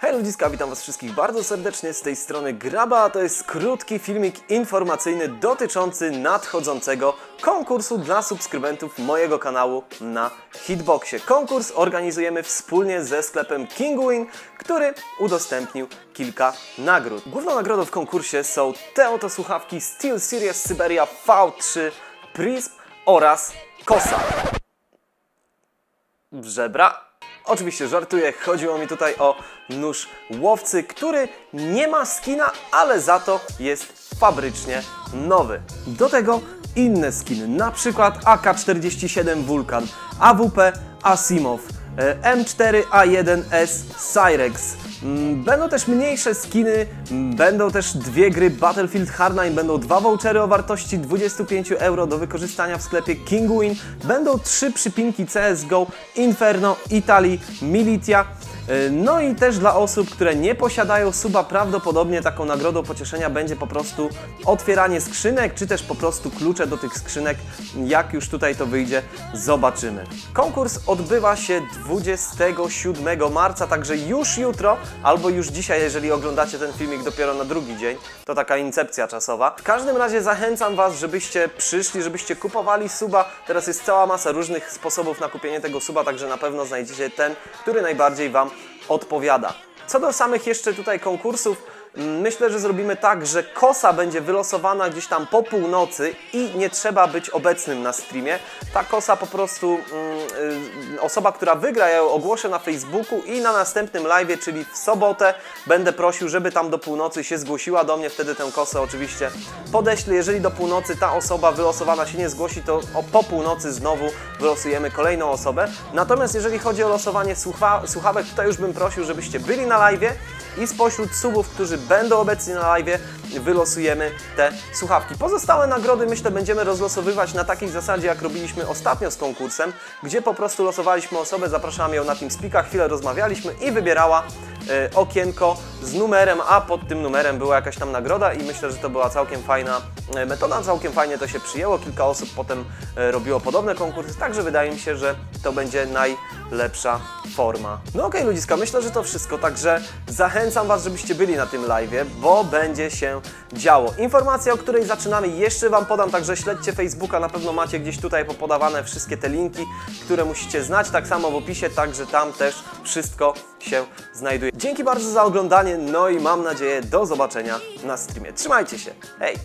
Hej ludziska, witam was wszystkich bardzo serdecznie z tej strony Graba, a to jest krótki filmik informacyjny dotyczący nadchodzącego konkursu dla subskrybentów mojego kanału na Hitboxie. Konkurs organizujemy wspólnie ze sklepem Kingwin, który udostępnił kilka nagród. Główną nagrodą w konkursie są te oto słuchawki SteelSeries Syberia V3 Prism oraz Kosa żebra. Oczywiście żartuję, chodziło mi tutaj o nóż łowcy, który nie ma skina, ale za to jest fabrycznie nowy. Do tego inne skiny, na przykład AK-47 Vulcan, AWP Asimov, e, M4A1S Cyrex. Mm, Będą też mniejsze skiny, mm, będą też dwie gry Battlefield Hardline, będą dwa vouchery o wartości 25 euro do wykorzystania w sklepie Kingwin, będą trzy przypinki CSGO, Inferno, Italy, Militia. Yy, No i też dla osób, które nie posiadają suba, prawdopodobnie taką nagrodą pocieszenia będzie po prostu otwieranie skrzynek, czy też po prostu klucze do tych skrzynek. Jak już tutaj to wyjdzie, zobaczymy. Konkurs odbywa się 27 marca, także już jutro, albo już dzisiaj, jeżeli oglądacie ten filmik dopiero na drugi dzień. To taka incepcja czasowa. W każdym razie zachęcam Was, żebyście przyszli, żebyście kupowali suba. Teraz jest cała masa różnych sposobów na kupienie tego suba, także na pewno znajdziecie ten, który najbardziej Wam odpowiada. Co do samych jeszcze tutaj konkursów, myślę, że zrobimy tak, że kosa będzie wylosowana gdzieś tam po północy i nie trzeba być obecnym na streamie. Ta kosa po prostu, mm, osoba, która wygra, ja ją ogłoszę na Facebooku i na następnym live, czyli w sobotę, będę prosił, żeby tam do północy się zgłosiła do mnie, wtedy tę kosę oczywiście podeślę. Jeżeli do północy ta osoba wylosowana się nie zgłosi, to po północy znowu wylosujemy kolejną osobę. Natomiast jeżeli chodzi o losowanie słucha słuchawek, tutaj już bym prosił, żebyście byli na live i spośród subów, którzy będą obecni na live, wylosujemy te słuchawki. Pozostałe nagrody myślę będziemy rozlosowywać na takiej zasadzie, jak robiliśmy ostatnio z konkursem, gdzie po prostu losowaliśmy osobę, zapraszamy ją na TeamSpeaka, chwilę rozmawialiśmy i wybierała e, okienko z numerem, a pod tym numerem była jakaś tam nagroda i myślę, że to była całkiem fajna e, metoda, całkiem fajnie to się przyjęło, kilka osób potem e, robiło podobne konkursy, także wydaje mi się, że to będzie najlepsza forma. No okej ludziska, myślę, że to wszystko, także zachęcam Was, żebyście byli na tym live, bo będzie się działo. Informacja, o której zaczynamy jeszcze Wam podam, także śledźcie Facebooka, na pewno macie gdzieś tutaj popodawane wszystkie te linki, które musicie znać, tak samo w opisie, także tam też wszystko się znajduje. Dzięki bardzo za oglądanie, no i mam nadzieję do zobaczenia na streamie. Trzymajcie się, hej!